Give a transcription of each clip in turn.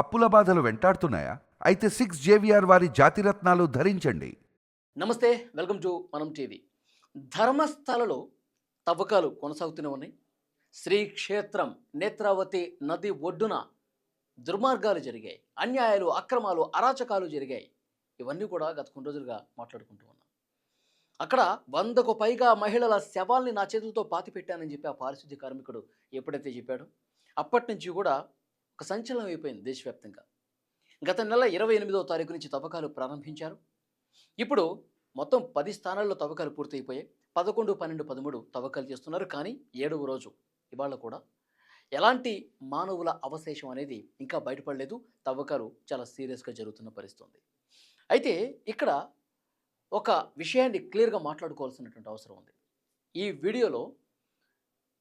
అప్పుల బాధలు వెంటాడుతున్నాయా? అయితే సిక్స్ జేవిఆర్ వారి జాతిరత్నాలు ధరించండి. నమస్తే వెల్కమ్ టు మనం టీవీ. ధర్మస్థలలో తవ్వకాలు కొనసాగుతూనే ఉన్నాయి. శ్రీక్షేత్రం నేత్రావతి నది ఒడ్డున దుర్మార్గాలు జరిగాయి. అన్యాయాలు అక్రమాలు అరాచకాలు జరిగాయి. ఇవన్నీ కూడా గత కొన్ని రోజులుగా మాట్లాడుకుంటూ ఉన్నాం. అక్కడ వందకు పైగా మహిళల శవాల్ని నా చేతులతో పాతిపెట్టానని చెప్పి ఆ పారిశుద్ధ్య కార్మికుడు ఎప్పుడైతే చెప్పాడో అప్పటి నుంచి కూడా ఒక సంచలనం అయిపోయింది దేశవ్యాప్తంగా. గత నెల ఇరవై ఎనిమిదవ తారీఖు నుంచి తవ్వకాలు ప్రారంభించారు. ఇప్పుడు మొత్తం పది స్థానాల్లో తవ్వకాలు పూర్తయిపోయాయి. పదకొండు పన్నెండు పదమూడు తవ్వకాలు చేస్తున్నారు. కానీ ఏడవ రోజు ఇవాళ కూడా ఎలాంటి మానవుల అవశేషం అనేది ఇంకా బయటపడలేదు. తవ్వకాలు చాలా సీరియస్గా జరుగుతున్న పరిస్థితుంది. అయితే ఇక్కడ ఒక విషయాన్ని క్లియర్గా మాట్లాడుకోవాల్సినటువంటి అవసరం ఉంది. ఈ వీడియోలో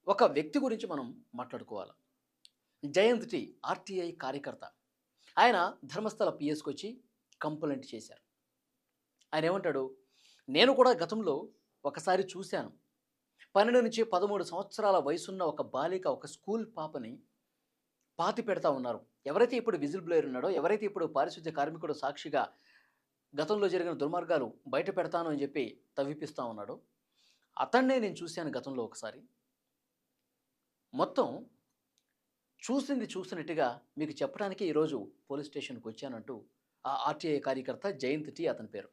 ఒక వ్యక్తి గురించి మనం మాట్లాడుకోవాలి? జయంత్ టి ఆర్టీఐ కార్యకర్త. ఆయన ధర్మస్థల పిఎస్కి వచ్చి కంప్లైంట్ చేశారు. ఆయన ఏమంటాడు నేను కూడా గతంలో ఒకసారి చూశాను. పన్నెండు నుంచి పదమూడు సంవత్సరాల వయసున్న ఒక బాలిక ఒక స్కూల్ పాపని పాతి పెడతా ఉన్నారు. ఎవరైతే ఇప్పుడు విజిల్ బ్లేయర్ ఉన్నాడో ఎవరైతే ఇప్పుడు పారిశుద్ధ్య కార్మికుడు సాక్షిగా గతంలో జరిగిన దుర్మార్గాలు బయట పెడతాను అని చెప్పి తవ్విపిస్తూ ఉన్నాడో. అతన్నే నేను చూశాను గతంలో ఒకసారి. మొత్తం చూసింది చూసినట్టుగా మీకు చెప్పడానికి ఈరోజు పోలీస్ స్టేషన్కి వచ్చానంటూ ఆ ఆర్టీఐ కార్యకర్త జయంత్ టీ అతని పేరు.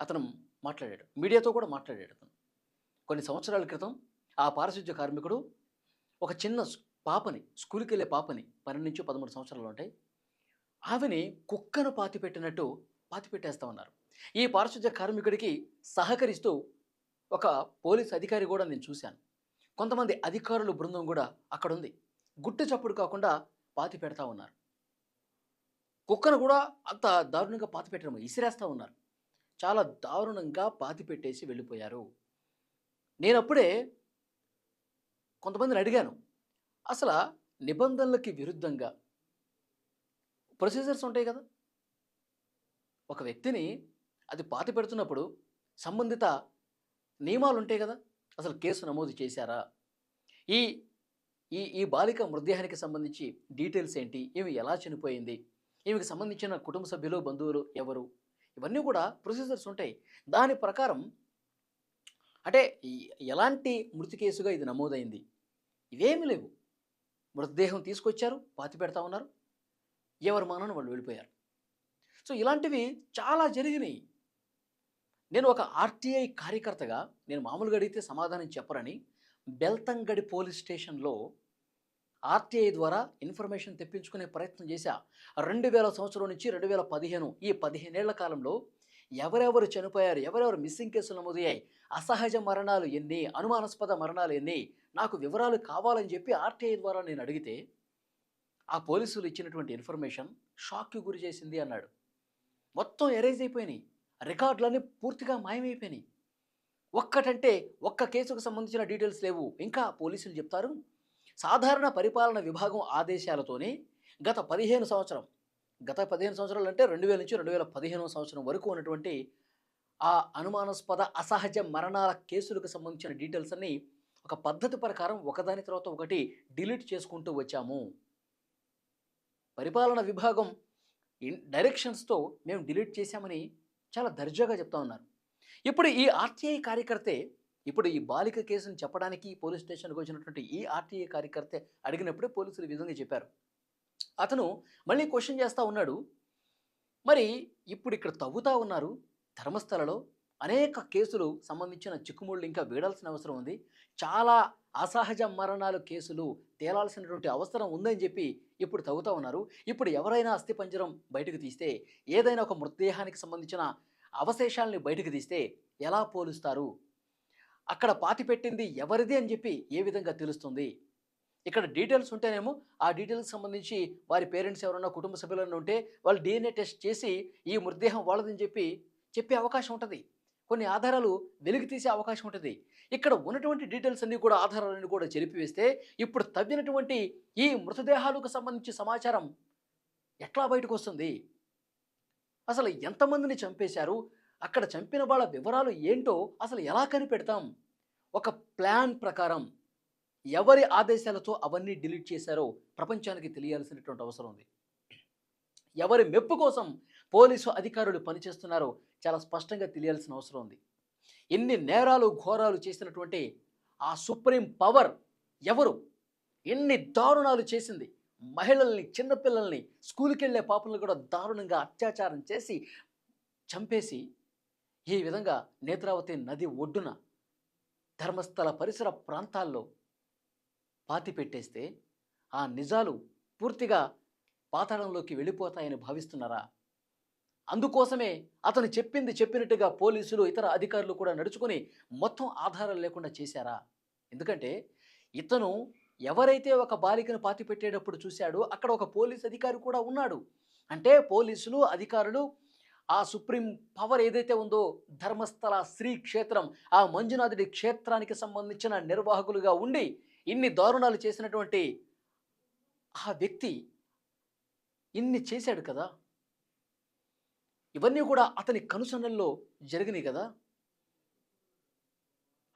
అతను మాట్లాడాడు. మీడియాతో కూడా మాట్లాడాడు అతను. కొన్ని సంవత్సరాల క్రితం ఆ పారిశుద్ధ్య కార్మికుడు ఒక చిన్న పాపని స్కూల్కి వెళ్ళే పాపని పన్నెండు నుంచి పదమూడు సంవత్సరాలు ఉంటాయి. ఆమెని కుక్కను పాతి పెట్టినట్టు పాతి పెట్టేస్తా ఉన్నారు. ఈ పారిశుద్ధ్య కార్మికుడికి సహకరిస్తూ ఒక పోలీస్ అధికారి కూడా నేను చూశాను. కొంతమంది అధికారుల బృందం కూడా అక్కడ ఉంది గుట్టు చప్పుడు కాకుండా పాతి పెడతా ఉన్నారు. కుక్కను కూడా అంత దారుణంగా పాతి పెట్టడం ఇసిరేస్తూ ఉన్నారు. చాలా దారుణంగా పాతి పెట్టేసి వెళ్ళిపోయారు. నేను అప్పుడే కొంతమందిని అడిగాను అసలు నిబంధనలకి విరుద్ధంగా ప్రొసీజర్స్ ఉంటాయి కదా? ఒక వ్యక్తిని అది పాతి పెడుతున్నప్పుడు సంబంధిత నియమాలు ఉంటాయి కదా? అసలు కేసు నమోదు చేశారా? ఈ ఈ ఈ బాలిక మృతదేహానికి సంబంధించి డీటెయిల్స్ ఏంటి? ఈమె ఎలా చనిపోయింది? ఈమెకి సంబంధించిన కుటుంబ సభ్యులు బంధువులు ఎవరు? ఇవన్నీ కూడా ప్రొసీజర్స్ ఉంటాయి. దాని ప్రకారం అంటే ఈ- ఎలాంటి మృతి కేసుగా ఇది నమోదైంది? ఇవేమి లేవు. మృతదేహం తీసుకొచ్చారు పాతి పెడతా ఉన్నారు. ఎవరి మానని వాళ్ళు వెళ్ళిపోయారు. సో ఇలాంటివి చాలా జరిగినాయి. నేను ఒక ఆర్టీఐ కార్యకర్తగా నేను మామూలుగా అడిగితే సమాధానం చెప్పరని బెల్తంగడి పోలీస్ స్టేషన్లో ఆర్టీఐ ద్వారా ఇన్ఫర్మేషన్ తెప్పించుకునే ప్రయత్నం చేశా. రెండు వేల సంవత్సరం నుంచి రెండు వేల పదిహేను ఈ పదిహేనేళ్ళ కాలంలో ఎవరెవరు చనిపోయారు ఎవరెవరు మిస్సింగ్ కేసులు నమోదయ్యాయి అసహజ మరణాలు ఎన్ని అనుమానాస్పద మరణాలు ఎన్ని నాకు వివరాలు కావాలని చెప్పి ఆర్టీఐ ద్వారా నేను అడిగితే ఆ పోలీసులు ఇచ్చినటువంటి ఇన్ఫర్మేషన్ షాక్కి గురి చేసింది అన్నాడు. మొత్తం ఎరేజ్ అయిపోయినాయి. రికార్డులన్నీ పూర్తిగా మాయమైపోయినాయి. ఒక్కటంటే ఒక్క కేసుకు సంబంధించిన డీటెయిల్స్ లేవు. ఇంకా పోలీసులు చెప్తారు. సాధారణ పరిపాలన విభాగం ఆదేశాలతోనే గత పదిహేను సంవత్సరం గత పదిహేను సంవత్సరాలు అంటే రెండు వేల నుంచి రెండు వేల పదిహేను సంవత్సరం వరకు ఉన్నటువంటి ఆ అనుమానాస్పద అసహజ మరణాల కేసులకు సంబంధించిన డీటెయిల్స్ అన్నీ ఒక పద్ధతి ప్రకారం ఒకదాని తర్వాత ఒకటి డిలీట్ చేసుకుంటూ వచ్చాము. పరిపాలన విభాగం ఇన్ డైరెక్షన్స్తో మేము డిలీట్ చేశామని చాలా దర్జాగా చెప్తా ఉన్నారు. ఇప్పుడు ఈ ఆర్టీఐ కార్యకర్తే ఇప్పుడు ఈ బాలిక కేసును చెప్పడానికి పోలీస్ స్టేషన్కి వచ్చినటువంటి ఈ ఆర్టీఐ కార్యకర్తే అడిగినప్పుడే పోలీసులు ఈ విధంగా చెప్పారు. అతను మళ్ళీ క్వశ్చన్ చేస్తూ ఉన్నాడు. మరి ఇప్పుడు ఇక్కడ తవ్వుతా ఉన్నారు ధర్మస్థలలో అనేక కేసులు సంబంధించిన చిక్కుముళ్ళు ఇంకా వీడాల్సిన అవసరం ఉంది. చాలా అసహజ మరణాలు కేసులు తేలాల్సినటువంటి అవసరం ఉందని చెప్పి ఇప్పుడు తవ్వుతా ఉన్నారు. ఇప్పుడు ఎవరైనా అస్థిపంజరం బయటకు తీస్తే ఏదైనా ఒక మృతదేహానికి సంబంధించిన అవశేషాలని బయటకు తీస్తే ఎలా పోలుస్తారు? అక్కడ పాతి పెట్టింది ఎవరిది అని చెప్పి ఏ విధంగా తెలుస్తుంది? ఇక్కడ డీటెయిల్స్ ఉంటేనేమో ఆ డీటెయిల్స్ సంబంధించి వారి పేరెంట్స్ ఎవరన్నా కుటుంబ సభ్యులన్నా ఉంటే వాళ్ళు డిఎన్ఏ టెస్ట్ చేసి ఈ మృతదేహం వాళ్ళదని చెప్పి చెప్పే అవకాశం ఉంటుంది. కొన్ని ఆధారాలు వెలికి తీసే అవకాశం ఉంటుంది. ఇక్కడ ఉన్నటువంటి డీటెయిల్స్ అన్నీ కూడా ఆధారాలన్నీ కూడా చెరిపివేస్తే ఇప్పుడు తవ్వినటువంటి ఈ మృతదేహాలకు సంబంధించి సమాచారం ఎట్లా బయటకు వస్తుంది? అసలు ఎంతమందిని చంపేశారు? అక్కడ చంపిన వాళ్ళ వివరాలు ఏంటో అసలు ఎలా కనిపెడతాం? ఒక ప్లాన్ ప్రకారం ఎవరి ఆదేశాలతో అవన్నీ డిలీట్ చేశారో ప్రపంచానికి తెలియాల్సినటువంటి అవసరం ఉంది. ఎవరి మెప్పు కోసం పోలీసు అధికారులు పనిచేస్తున్నారో చాలా స్పష్టంగా తెలియాల్సిన అవసరం ఉంది. ఎన్ని నేరాలు ఘోరాలు చేసినటువంటి ఆ సుప్రీం పవర్ ఎవరు? ఎన్ని దారుణాలు చేసింది? మహిళల్ని చిన్నపిల్లల్ని స్కూల్కి వెళ్ళే పాపలను కూడా దారుణంగా అత్యాచారం చేసి చంపేసి ఈ విధంగా నేత్రావతి నది ఒడ్డున ధర్మస్థల పరిసర ప్రాంతాల్లో పాతి పెట్టేస్తే ఆ నిజాలు పూర్తిగా పాతాళంలోకి వెళ్ళిపోతాయని భావిస్తున్నారా? అందుకోసమే అతను చెప్పింది చెప్పినట్టుగా పోలీసులు ఇతర అధికారులు కూడా నడుచుకొని మొత్తం ఆధారాలు లేకుండా చేశారా? ఎందుకంటే ఇతను ఎవరైతే ఒక బాలికను పాతి పెట్టేటప్పుడు చూశాడో అక్కడ ఒక పోలీస్ అధికారి కూడా ఉన్నాడు. అంటే పోలీసులు అధికారులు ఆ సుప్రీం పవర్ ఏదైతే ఉందో ధర్మస్థల శ్రీ క్షేత్రం ఆ మంజునాథుడి క్షేత్రానికి సంబంధించిన నిర్వాహకులుగా ఉండి ఇన్ని దారుణాలు చేసినటువంటి ఆ వ్యక్తి ఇన్ని చేశాడు కదా? ఇవన్నీ కూడా అతని కనుసన్నల్లో జరిగినాయి కదా?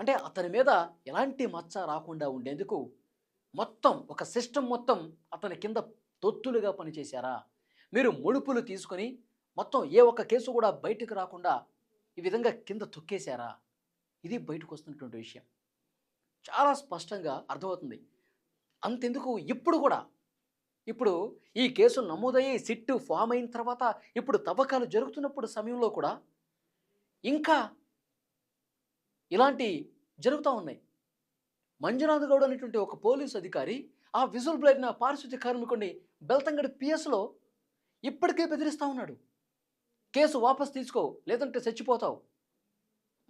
అంటే అతని మీద ఎలాంటి మచ్చ రాకుండా ఉండేందుకు మొత్తం ఒక సిస్టమ్ మొత్తం అతని కింద తొత్తులుగా పనిచేశారా? మీరు ముడుపులు తీసుకొని మొత్తం ఏ ఒక్క కేసు కూడా బయటకు రాకుండా ఈ విధంగా కింద తొక్కేశారా? ఇది బయటకు వస్తున్నటువంటి విషయం. చాలా స్పష్టంగా అర్థమవుతుంది. అంతెందుకు ఇప్పుడు కూడా ఇప్పుడు ఈ కేసు నమోదయ్యి సిట్టు ఫామ్ అయిన తర్వాత ఇప్పుడు తవ్వకాలు జరుగుతున్నప్పుడు సమయంలో కూడా ఇంకా ఇలాంటి జరుగుతూ ఉన్నాయి. మంజునాథ్ గౌడ్ అనేటువంటి ఒక పోలీసు అధికారి ఆ విజువల్ బ్లైడ్న పారిశుద్ధ్య కార్మికుడిని బెల్తంగడి పిఎస్లో ఇప్పటికే బెదిరిస్తూ ఉన్నాడు. కేసు వాపస్ తీసుకో లేదంటే చచ్చిపోతావు.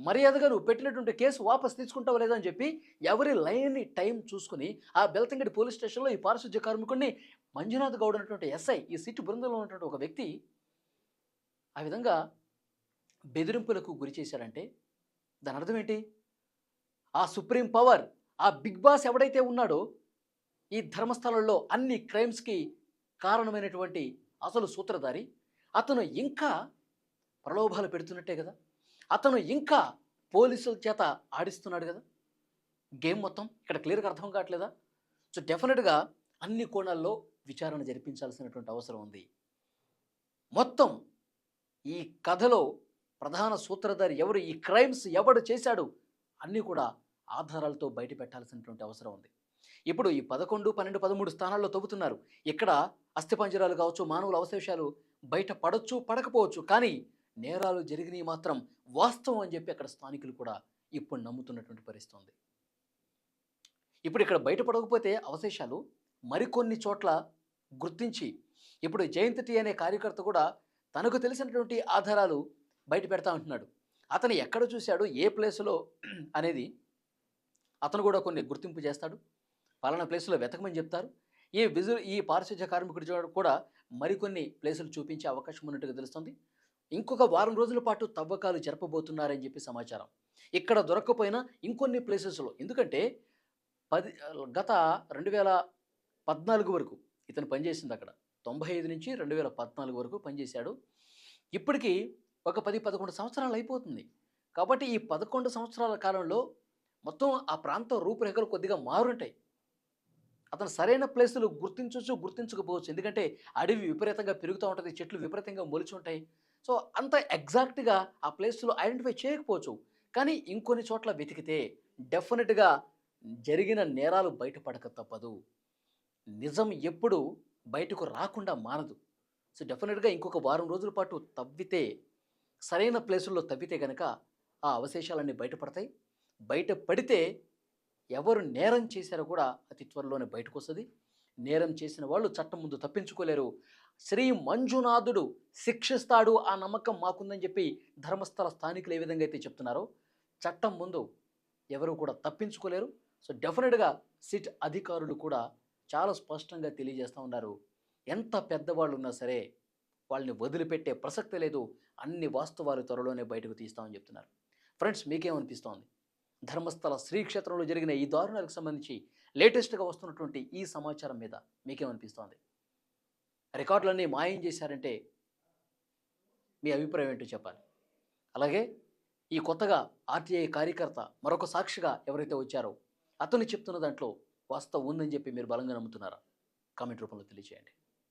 మర్యాదగా నువ్వు పెట్టినటువంటి కేసు వాపస్ తీసుకుంటావు లేదని చెప్పి ఎవరి లైన్ని టైం చూసుకుని ఆ బెల్తంగడి పోలీస్ స్టేషన్లో ఈ పారిశుద్ధ్య కార్మికుడిని మంజునాథ్ గౌడ్ అనేటువంటి ఎస్ఐ ఈ సిట్టు బృందంలో ఉన్నటువంటి ఒక వ్యక్తి ఆ విధంగా బెదిరింపులకు గురి చేశారంటే దాని అర్థం ఏంటి? ఆ సుప్రీం పవర్ ఆ బిగ్ బాస్ ఎవడైతే ఉన్నాడో ఈ ధర్మస్థలంలో అన్ని క్రైమ్స్కి కారణమైనటువంటి అసలు సూత్రధారి అతను ఇంకా ప్రలోభాలు పెడుతున్నట్టే కదా? అతను ఇంకా పోలీసుల చేత ఆడిస్తున్నాడు కదా? గేమ్ మొత్తం ఇక్కడ క్లియర్గా అర్థం కావట్లేదా? సో డెఫినెట్గా అన్ని కోణాల్లో విచారణ జరిపించాల్సినటువంటి అవసరం ఉంది. మొత్తం ఈ కథలో ప్రధాన సూత్రధారి ఎవరు ఈ క్రైమ్స్ ఎవడు చేశాడు అన్నీ కూడా ఆధారాలతో బయట పెట్టాల్సినటువంటి అవసరం ఉంది. ఇప్పుడు ఈ పదకొండు పన్నెండు పదమూడు స్థానాల్లో తవ్వుతున్నారు. ఇక్కడ అస్థిపంజరాలు కావచ్చు మానవుల అవశేషాలు బయట పడవచ్చు పడకపోవచ్చు. కానీ నేరాలు జరిగినవి మాత్రం వాస్తవం అని చెప్పి అక్కడ స్థానికులు కూడా ఇప్పుడు నమ్ముతున్నటువంటి పరిస్థితి ఉంది. ఇప్పుడు ఇక్కడ బయటపడకపోతే అవశేషాలు మరికొన్ని చోట్ల గుర్తించి ఇప్పుడు జయంతి అనే కార్యకర్త కూడా తనకు తెలిసినటువంటి ఆధారాలు బయట పెడతా ఉంటున్నాడు. అతను ఎక్కడ చూశాడు ఏ ప్లేస్లో అనేది అతను కూడా కొన్ని గుర్తింపు చేస్తాడు. పలానా ప్లేసులో వెతకమని చెప్తారు. ఈ విజు ఈ పారిశుధ్య కార్మికుడి కూడా మరికొన్ని ప్లేసులు చూపించే అవకాశం ఉన్నట్టుగా తెలుస్తుంది. ఇంకొక వారం రోజుల పాటు తవ్వకాలు జరపబోతున్నారని చెప్పి సమాచారం. ఇక్కడ దొరకకపోయినా ఇంకొన్ని ప్లేసెస్లో ఎందుకంటే పది గత రెండు వేల పద్నాలుగు వరకు ఇతను పనిచేసింది అక్కడ. తొంభై ఐదు నుంచి రెండు వేల పద్నాలుగు వరకు పనిచేశాడు. ఇప్పటికీ ఒక పది పదకొండు సంవత్సరాలు అయిపోతుంది. కాబట్టి ఈ పదకొండు సంవత్సరాల కాలంలో మొత్తం ఆ ప్రాంతం రూపురేఖలు కొద్దిగా మారుంటాయి. అతను సరైన ప్లేసులు గుర్తించవచ్చు గుర్తించకపోవచ్చు. ఎందుకంటే అడవి విపరీతంగా పెరుగుతూ ఉంటుంది చెట్లు విపరీతంగా మొలిచి ఉంటాయి. సో అంత ఎగ్జాక్ట్గా ఆ ప్లేస్లో ఐడెంటిఫై చేయకపోవచ్చు. కానీ ఇంకొన్ని చోట్ల వెతికితే డెఫినెట్గా జరిగిన నేరాలు బయటపడక తప్పదు. నిజం ఎప్పుడు బయటకు రాకుండా మానదు. సో డెఫినెట్గా ఇంకొక వారం రోజుల పాటు తవ్వితే సరైన ప్లేసుల్లో తవ్వితే కనుక ఆ అవశేషాలన్నీ బయటపడతాయి. బయట పడితే ఎవరు నేరం చేశారో కూడా అతి త్వరలోనే బయటకు వస్తుంది నేరం చేసిన వాళ్ళు చట్టం ముందు తప్పించుకోలేరు. శ్రీ మంజునాథుడు శిక్షిస్తాడు ఆ నమ్మకం మాకుందని చెప్పి ధర్మస్థల స్థానికులు ఏ విధంగా అయితే చెప్తున్నారో చట్టం ముందు ఎవరు కూడా తప్పించుకోలేరు. సో డెఫినెట్గా సిట్ అధికారులు కూడా చాలా స్పష్టంగా తెలియజేస్తూ ఉన్నారు. ఎంత పెద్దవాళ్ళు ఉన్నా సరే వాళ్ళని వదిలిపెట్టే ప్రసక్తి లేదు. అన్ని వాస్తవాలు త్వరలోనే బయటకు తీస్తామని చెప్తున్నారు. ఫ్రెండ్స్ మీకేమనిపిస్తోంది? ధర్మస్థల శ్రీక్షేత్రంలో జరిగిన ఈ దారుణాలకు సంబంధించి లేటెస్ట్గా వస్తున్నటువంటి ఈ సమాచారం మీద మీకేమనిపిస్తోంది? రికార్డులన్నీ మాయం చేశారంటే మీ అభిప్రాయం ఏంటో చెప్పాలి. అలాగే ఈ కొత్తగా ఆర్టీఐ కార్యకర్త మరొక సాక్షిగా ఎవరైతే వచ్చారో అతను చెప్తున్న దాంట్లో వాస్తవం ఉందని చెప్పి మీరు బలంగా నమ్ముతున్నారా? కామెంట్ రూపంలో తెలియజేయండి